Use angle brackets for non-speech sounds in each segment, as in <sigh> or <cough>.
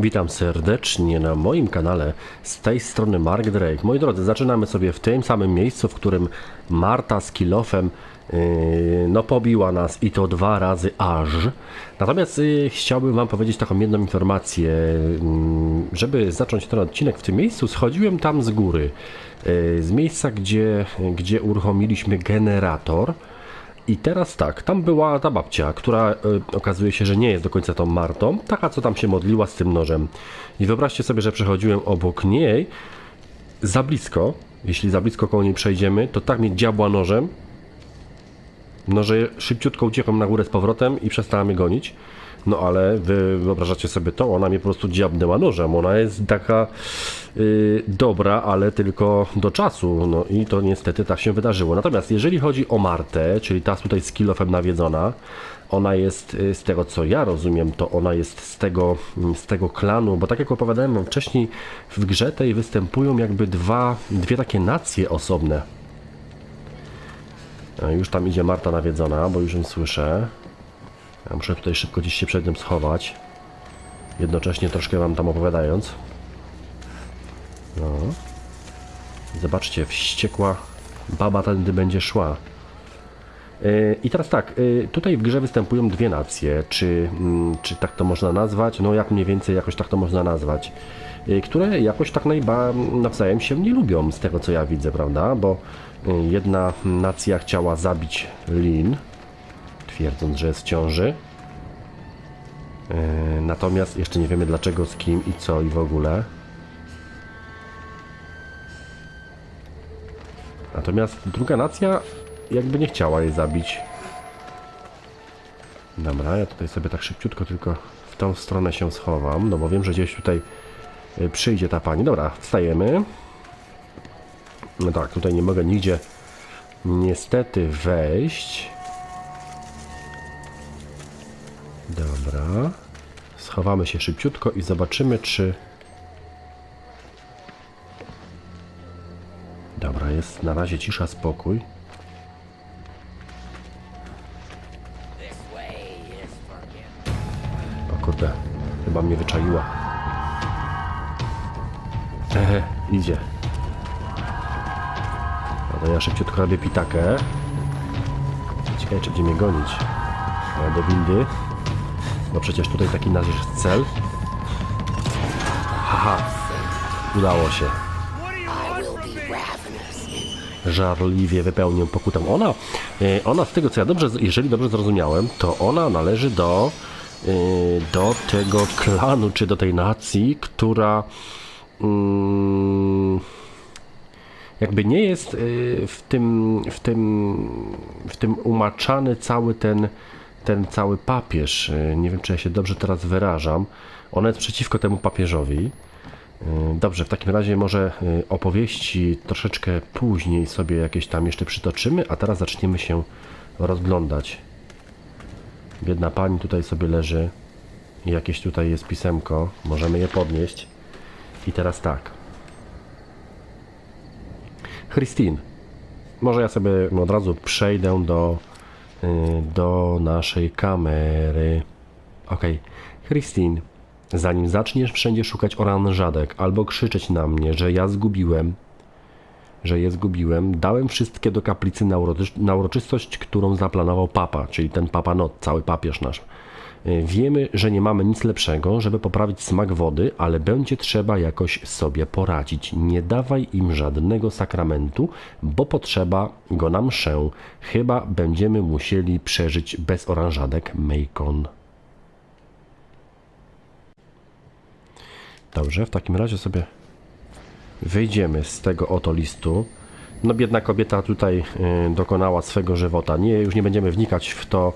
Witam serdecznie na moim kanale. Z tej strony Mark Drake. Moi drodzy, zaczynamy sobie w tym samym miejscu, w którym Marta z kilofem yy, no pobiła nas i to dwa razy aż. Natomiast yy, chciałbym wam powiedzieć taką jedną informację. Yy, żeby zacząć ten odcinek w tym miejscu, schodziłem tam z góry. Yy, z miejsca, gdzie, gdzie uruchomiliśmy generator. I teraz tak, tam była ta babcia, która y, okazuje się, że nie jest do końca tą Martą, taka co tam się modliła z tym nożem. I wyobraźcie sobie, że przechodziłem obok niej, za blisko, jeśli za blisko koło niej przejdziemy, to tak mnie diabła nożem, no że szybciutko uciekłem na górę z powrotem i przestała gonić. No ale wy wyobrażacie sobie to, ona mnie po prostu diabnęła nożem. Ona jest taka y, dobra, ale tylko do czasu. No i to niestety tak się wydarzyło. Natomiast jeżeli chodzi o Martę, czyli ta tutaj z kilofem nawiedzona, ona jest y, z tego co ja rozumiem, to ona jest z tego, mm, z tego klanu, bo tak jak opowiadałem wam wcześniej, w grze tej występują jakby dwa, dwie takie nacje osobne. A Już tam idzie Marta nawiedzona, bo już ją słyszę. Ja muszę tutaj szybko gdzieś się przed tym schować. Jednocześnie troszkę wam tam opowiadając. No. Zobaczcie, wściekła baba tędy będzie szła. Yy, I teraz tak, yy, tutaj w grze występują dwie nacje, czy, mm, czy tak to można nazwać, no jak mniej więcej jakoś tak to można nazwać, yy, które jakoś tak nawzajem się nie lubią z tego co ja widzę, prawda, bo jedna nacja chciała zabić Lin, twierdząc, że jest w ciąży, Yy, natomiast jeszcze nie wiemy dlaczego, z kim i co i w ogóle. Natomiast druga nacja jakby nie chciała jej zabić. Dobra, ja tutaj sobie tak szybciutko tylko w tą stronę się schowam, no bo wiem, że gdzieś tutaj y, przyjdzie ta pani. Dobra, wstajemy. No tak, tutaj nie mogę nigdzie niestety wejść. Dobra. Schowamy się szybciutko i zobaczymy, czy... Dobra, jest na razie cisza, spokój. O kurde, chyba mnie wyczaiła. Ehe, idzie. No to ja szybciutko robię pitakę. Ciekawe, czy będzie mnie gonić. Ale do windy. Bo przecież tutaj taki nasz cel. Haha, udało się. Żarliwie wypełnię pokutę. Ona, e, ona z tego co ja dobrze, jeżeli dobrze zrozumiałem, to ona należy do, e, do tego klanu, czy do tej nacji, która mm, jakby nie jest e, w tym, w tym, w tym umaczany cały ten, ten cały papież. E, Nie wiem, czy ja się dobrze teraz wyrażam. Ona jest przeciwko temu papieżowi. E, Dobrze, w takim razie może e, opowieści troszeczkę później sobie jakieś tam jeszcze przytoczymy, a teraz zaczniemy się rozglądać. Biedna pani tutaj sobie leży. Jakieś tutaj jest pisemko. Możemy je podnieść. I teraz tak. Christine, może ja sobie od razu przejdę do, y, do naszej kamery. Okej. Christine, zanim zaczniesz wszędzie szukać oranżadek albo krzyczeć na mnie, że ja zgubiłem, że je zgubiłem, dałem wszystkie do kaplicy na, na uroczystość, którą zaplanował papa, czyli ten papa, no cały papież nasz. Y, Wiemy, że nie mamy nic lepszego, żeby poprawić smak wody, ale będzie trzeba jakoś sobie poradzić. Nie dawaj im żadnego sakramentu, bo potrzeba go na mszę. Chyba będziemy musieli przeżyć bez oranżadek Macon. Dobrze, w takim razie sobie wyjdziemy z tego oto listu. No biedna kobieta tutaj y, dokonała swego żywota. Nie, już nie będziemy wnikać w to,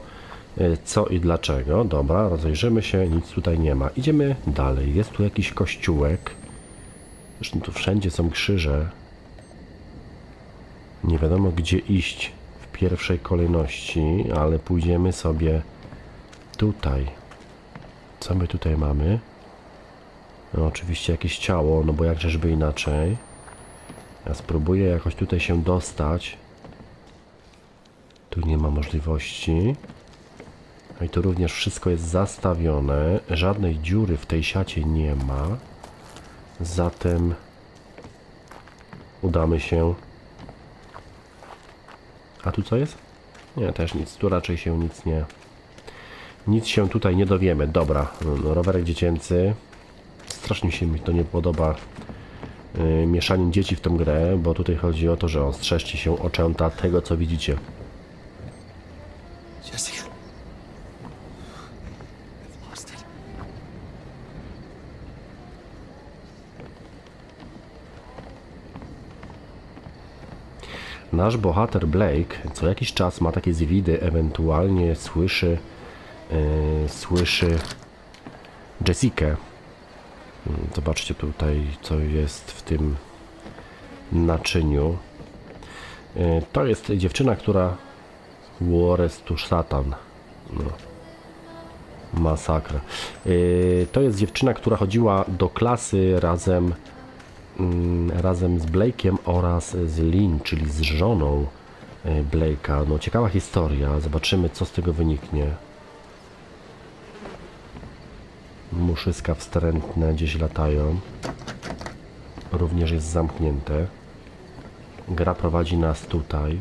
co i dlaczego. Dobra, rozejrzymy się, nic tutaj nie ma. Idziemy dalej. Jest tu jakiś kościółek. Zresztą tu wszędzie są krzyże. Nie wiadomo gdzie iść w pierwszej kolejności, ale pójdziemy sobie tutaj. Co my tutaj mamy? No, oczywiście jakieś ciało, no bo jakżeżby inaczej. Ja spróbuję jakoś tutaj się dostać. Tu nie ma możliwości. No I tu również wszystko jest zastawione. Żadnej dziury w tej siacie nie ma. Zatem udamy się. A tu co jest? Nie, też nic. Tu raczej się nic nie. Nic się tutaj nie dowiemy. Dobra, no, rowerek dziecięcy. Strasznie się mi to nie podoba. Yy, dzieci w tą grę, bo tutaj chodzi o to, że on strzeżcie się oczęta tego, co widzicie. Nasz bohater Blake co jakiś czas ma takie zwidy, ewentualnie słyszy, yy, słyszy Jessikę. Zobaczcie tutaj, co jest w tym naczyniu. Yy, to jest dziewczyna, która Juarez tu szatan. No. Masakra. Yy, to jest dziewczyna, która chodziła do klasy razem razem z Blake'iem oraz z Lynn, czyli z żoną y, Blake'a. No ciekawa historia, zobaczymy co z tego wyniknie. Muszyska wstrętne gdzieś latają. Również jest zamknięte. Gra prowadzi nas tutaj,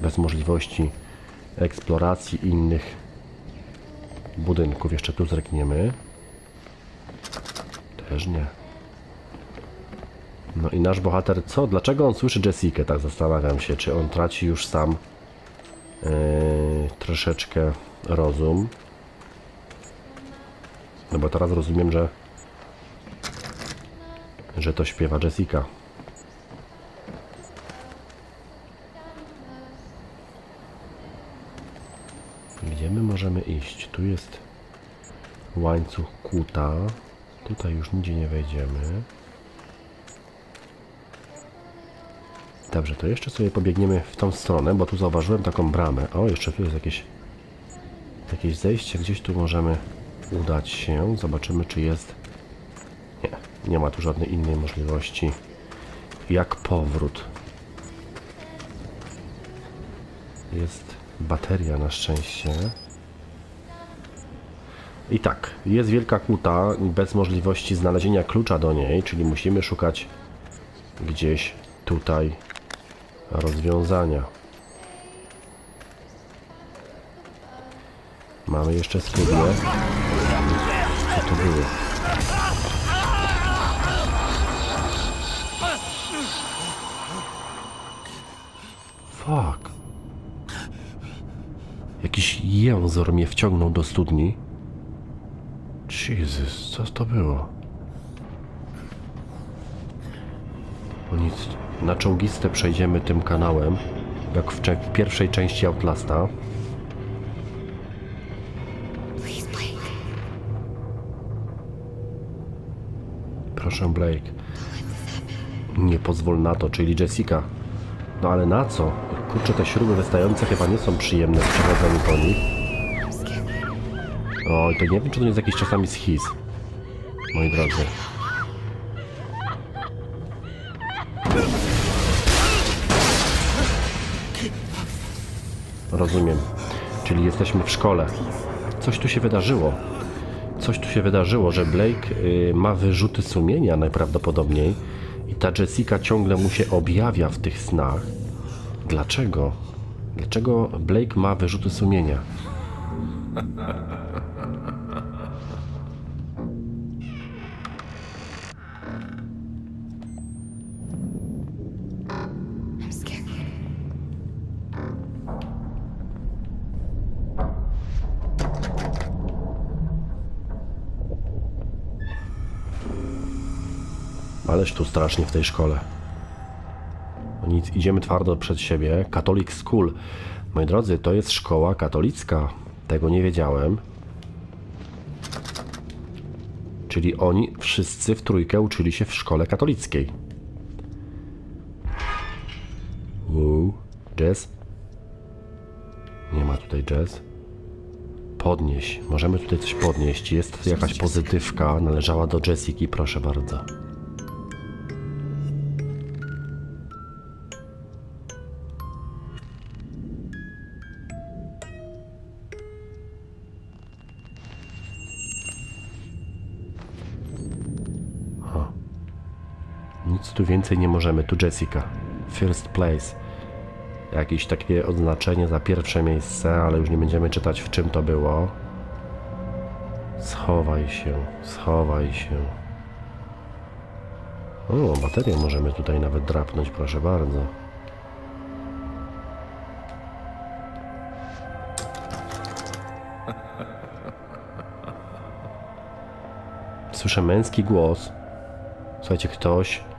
bez możliwości eksploracji innych budynków. Jeszcze tu zrekniemy. Też nie. No i nasz bohater, co? Dlaczego on słyszy Jessikę? Tak zastanawiam się, czy on traci już sam yy, troszeczkę rozum. No bo teraz rozumiem, że że to śpiewa Jessica. Gdzie my możemy iść? Tu jest łańcuch kuta. Tutaj już nigdzie nie wejdziemy. Dobrze, to jeszcze sobie pobiegniemy w tą stronę, bo tu zauważyłem taką bramę. O, jeszcze tu jest jakieś, jakieś zejście. Gdzieś tu możemy udać się. Zobaczymy, czy jest... Nie, nie ma tu żadnej innej możliwości jak powrót. Jest bateria na szczęście. I tak, jest wielka kuta bez możliwości znalezienia klucza do niej, czyli musimy szukać gdzieś tutaj rozwiązania. Mamy jeszcze studnię. Co to było? Fuck. Jakiś jęzor mnie wciągnął do studni. Jezus, co to było? No nic. Na czołgiste przejdziemy tym kanałem, jak w, w pierwszej części Outlasta. Proszę Blake. Nie pozwól na to, czyli Jessica. No ale na co? Kurczę, te śruby wystające chyba nie są przyjemne w przechodzeniu po nich. Oj, to nie wiem, czy to nie jest jakiś czasami schiz. Moi drodzy. Rozumiem. Czyli jesteśmy w szkole. Coś tu się wydarzyło. Coś tu się wydarzyło, że Blake y, ma wyrzuty sumienia najprawdopodobniej i ta Jessica ciągle mu się objawia w tych snach. Dlaczego? Dlaczego Blake ma wyrzuty sumienia? Ależ tu strasznie w tej szkole. No nic, idziemy twardo przed siebie. Catholic School. Moi drodzy, to jest szkoła katolicka. Tego nie wiedziałem. Czyli oni wszyscy w trójkę uczyli się w szkole katolickiej. Uuu, jazz. Nie ma tutaj jazz. Podnieś. Możemy tutaj coś podnieść. Jest jakaś pozytywka. Należała do Jessiki, proszę bardzo. Nic tu więcej nie możemy. Tu Jessica. First place. Jakieś takie oznaczenie za pierwsze miejsce, ale już nie będziemy czytać w czym to było. Schowaj się, schowaj się. O, baterię możemy tutaj nawet drapnąć, proszę bardzo. Słyszę męski głos. Słuchajcie, ktoś.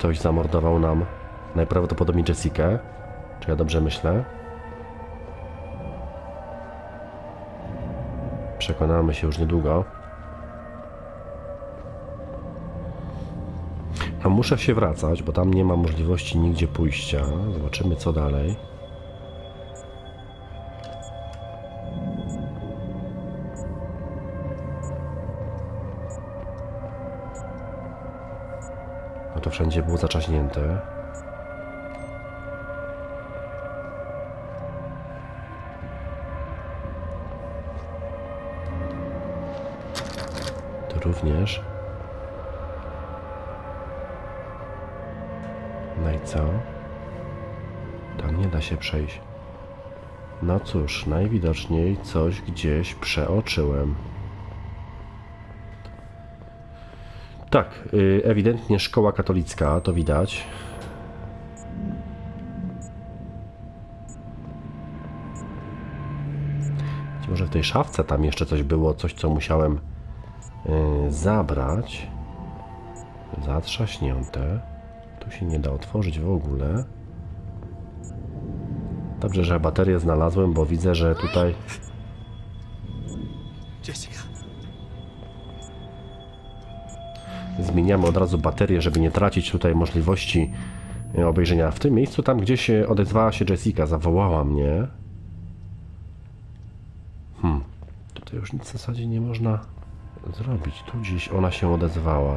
Ktoś zamordował nam najprawdopodobniej Jessikę. Czy ja dobrze myślę? Przekonamy się już niedługo. No muszę się wracać, bo tam nie ma możliwości nigdzie pójścia. Zobaczymy co dalej. Wszędzie było zaczaśnięte. Tu również. No i co? Tam nie da się przejść. No cóż, najwidoczniej coś gdzieś przeoczyłem. Tak, y, ewidentnie szkoła katolicka, to widać. Może w tej szafce tam jeszcze coś było, coś co musiałem y, zabrać. Zatrzaśnięte. Tu się nie da otworzyć w ogóle. Dobrze, że baterię znalazłem, bo widzę, że tutaj zmieniamy od razu baterię, żeby nie tracić tutaj możliwości e, obejrzenia. W tym miejscu, tam gdzie się odezwała się Jessica, zawołała mnie. Hmm, tutaj już nic w zasadzie nie można zrobić. Tu gdzieś ona się odezwała.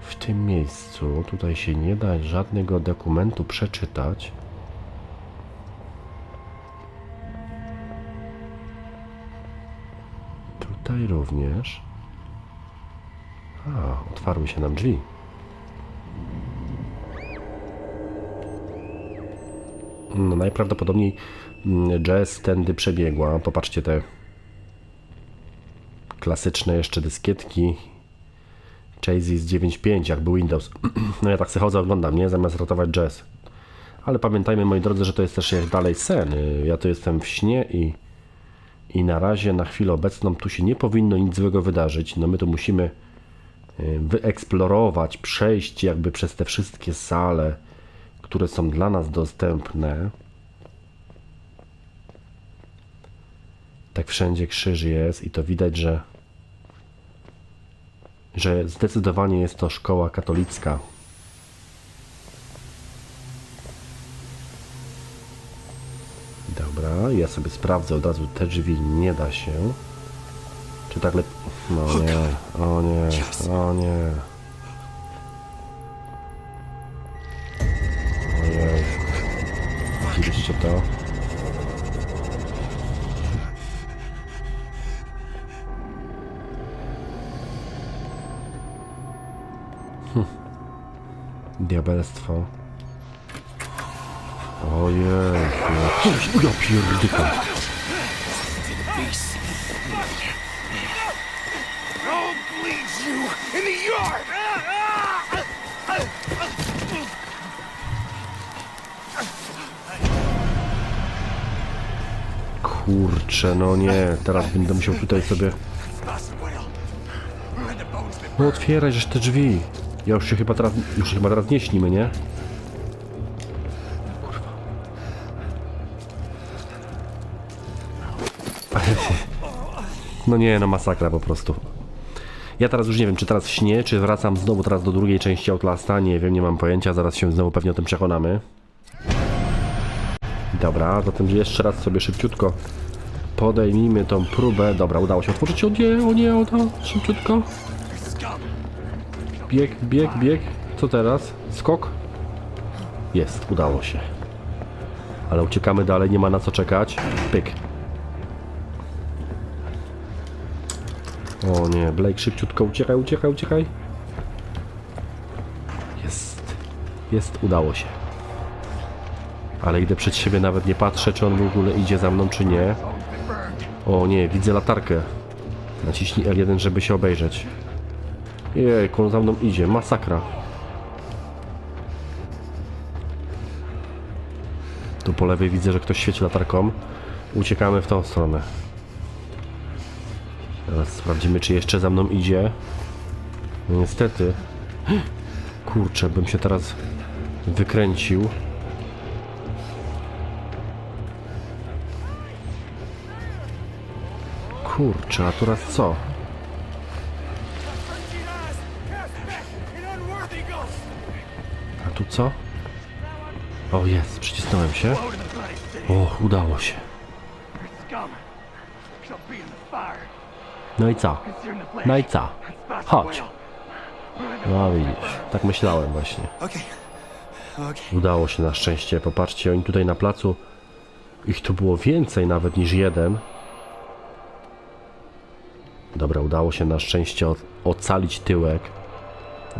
W tym miejscu, tutaj się nie da żadnego dokumentu przeczytać. Tutaj również. A, otwarły się nam drzwi. No, najprawdopodobniej mm, Jazz tędy przebiegła. Popatrzcie te klasyczne jeszcze dyskietki. Chasey z 9.5, jak był Windows. <clears throat> No ja tak sobie chodzę, oglądam, nie? Zamiast ratować Jazz. Ale pamiętajmy, moi drodzy, że to jest też jak dalej sen. Ja tu jestem w śnie i, i na razie, na chwilę obecną, tu się nie powinno nic złego wydarzyć. No my tu musimy wyeksplorować, przejść jakby przez te wszystkie sale, które są dla nas dostępne. Tak wszędzie krzyż jest i to widać, że że zdecydowanie jest to szkoła katolicka. Dobra, ja sobie sprawdzę od razu te drzwi, nie da się. Czy tak lepiej? No nie, o nie, o nie. Ojej. Widzieliście to? Hm. Diabelstwo. Ojej, ja pierdykam. Kurczę, no nie, teraz będę musiał tutaj sobie... No otwieraj żeż te drzwi. Ja już się chyba teraz, już się chyba teraz nie śnimy, nie? <laughs> No nie, no masakra po prostu. Ja teraz już nie wiem, czy teraz śnię, czy wracam znowu teraz do drugiej części Outlasta, nie wiem, nie mam pojęcia, zaraz się znowu pewnie o tym przekonamy. Dobra, zatem jeszcze raz sobie szybciutko podejmijmy tą próbę. Dobra, udało się otworzyć. O nie, o nie, o to, szybciutko. Bieg, bieg, bieg. Co teraz? Skok? Jest, udało się. Ale uciekamy dalej, nie ma na co czekać. Pyk. O nie, Blake, szybciutko, uciekaj, uciekaj, uciekaj. jest, udało się. Ale idę przed siebie, nawet nie patrzę, czy on w ogóle idzie za mną, czy nie. O nie, widzę latarkę. Naciśnij L1, żeby się obejrzeć. Jejku, on za mną idzie, masakra. Tu po lewej widzę, że ktoś świeci latarką. Uciekamy w tą stronę. Teraz sprawdzimy, czy jeszcze za mną idzie. No niestety. <gasps> Kurczę, bym się teraz wykręcił. Kurczę, a teraz co? A tu co? O jest, przycisnąłem się. O, udało się. No i co? No i co? Chodź. No widzisz, tak myślałem właśnie. Udało się na szczęście. Popatrzcie, oni tutaj na placu. Ich tu było więcej nawet niż jeden. Dobra, udało się na szczęście ocalić tyłek.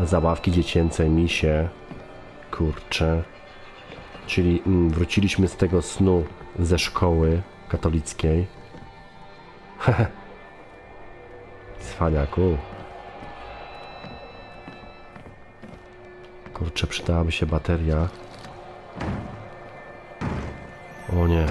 Zabawki dziecięce, misie. Kurcze. Czyli mm, wróciliśmy z tego snu ze szkoły katolickiej. <laughs> Cwaniaku. Kurczę, przydałaby się bateria. O nie.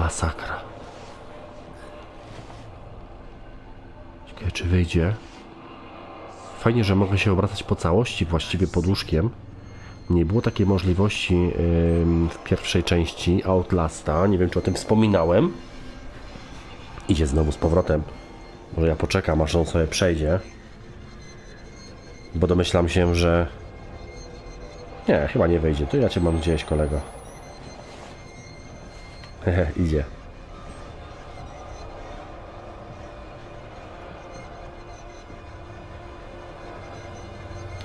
Masakra. Ciekawe, czy wyjdzie. Fajnie, że mogę się obracać po całości, właściwie pod łóżkiem. Nie było takiej możliwości ym, w pierwszej części Outlasta. Nie wiem, czy o tym wspominałem. Idzie znowu z powrotem. Może ja poczekam, aż on sobie przejdzie. Bo domyślam się, że... Nie, chyba nie wyjdzie. To ja cię mam gdzieś, kolego. <laughs> Idzie.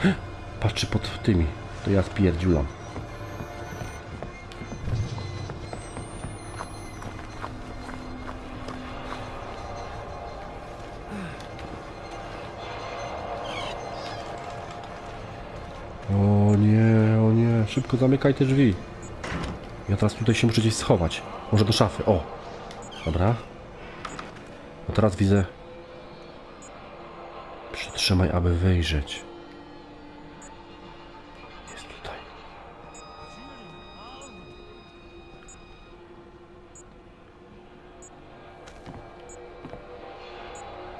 <gasps> Patrzy pod tymi. To ja spierdziulam. O nie, o nie. Szybko zamykaj te drzwi. Ja teraz tutaj się muszę gdzieś schować. Może do szafy. O! Dobra. No teraz widzę. Przytrzymaj, aby wyjrzeć. Jest tutaj.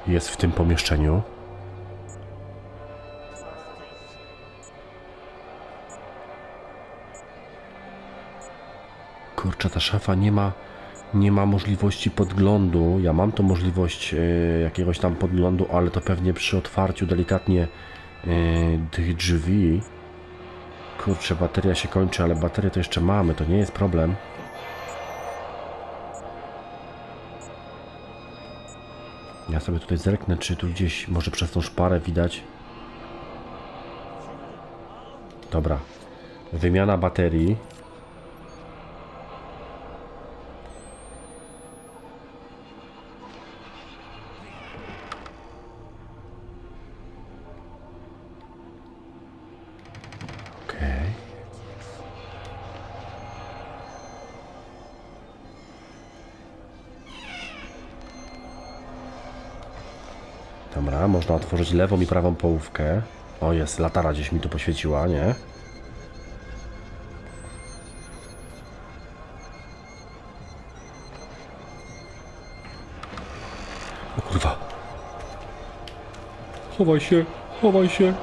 Jest w tym pomieszczeniu. Szafa nie ma, nie ma możliwości podglądu. Ja mam tą możliwość e, jakiegoś tam podglądu, ale to pewnie przy otwarciu delikatnie e, tych drzwi. Kurczę, bateria się kończy, ale baterię to jeszcze mamy, to nie jest problem. Ja sobie tutaj zerknę, czy tu gdzieś, może przez tą szparę widać. Dobra. Wymiana baterii. Można otworzyć lewą i prawą połówkę. O, jest, latara gdzieś mi tu poświeciła, nie? O kurwa. Chowaj się, chowaj się.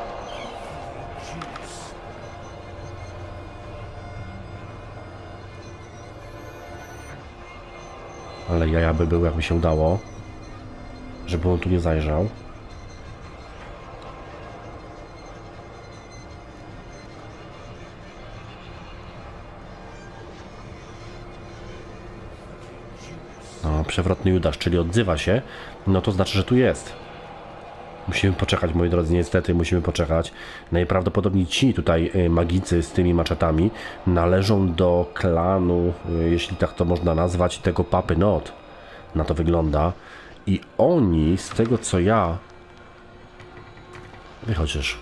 Ale jaja by był, jakby się udało. Żeby on tu nie zajrzał. Przewrotny Judasz, czyli odzywa się, no to znaczy, że tu jest. Musimy poczekać, moi drodzy, niestety musimy poczekać. Najprawdopodobniej ci tutaj y, magicy z tymi maczetami należą do klanu, y, jeśli tak to można nazwać, tego Papy Not. Na to wygląda. I oni, z tego co ja... Wychodzisz.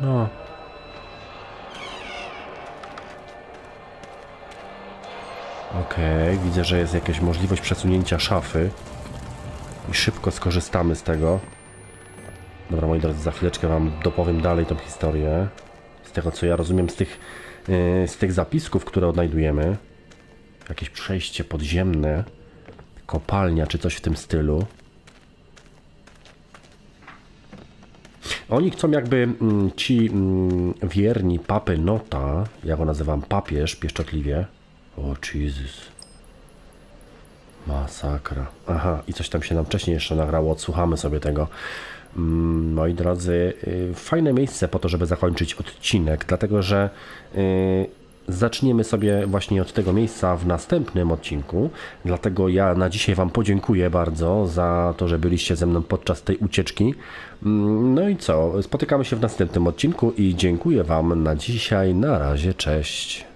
No. Okej, widzę, że jest jakaś możliwość przesunięcia szafy. I szybko skorzystamy z tego. Dobra, moi drodzy, za chwileczkę wam dopowiem dalej tą historię. Z tego, co ja rozumiem z tych, yy, z tych zapisków, które odnajdujemy. Jakieś przejście podziemne, kopalnia czy coś w tym stylu. Oni chcą jakby mm, ci mm, wierni papy Nota, ja go nazywam papież pieszczotliwie. O Jesus. Masakra. Aha, i coś tam się nam wcześniej jeszcze nagrało, odsłuchamy sobie tego. Mm, Moi drodzy, y, fajne miejsce po to, żeby zakończyć odcinek, dlatego że y, zaczniemy sobie właśnie od tego miejsca w następnym odcinku. Dlatego ja na dzisiaj Wam podziękuję bardzo za to, że byliście ze mną podczas tej ucieczki. Mm, No i co? Spotykamy się w następnym odcinku i dziękuję Wam na dzisiaj. Na razie, cześć.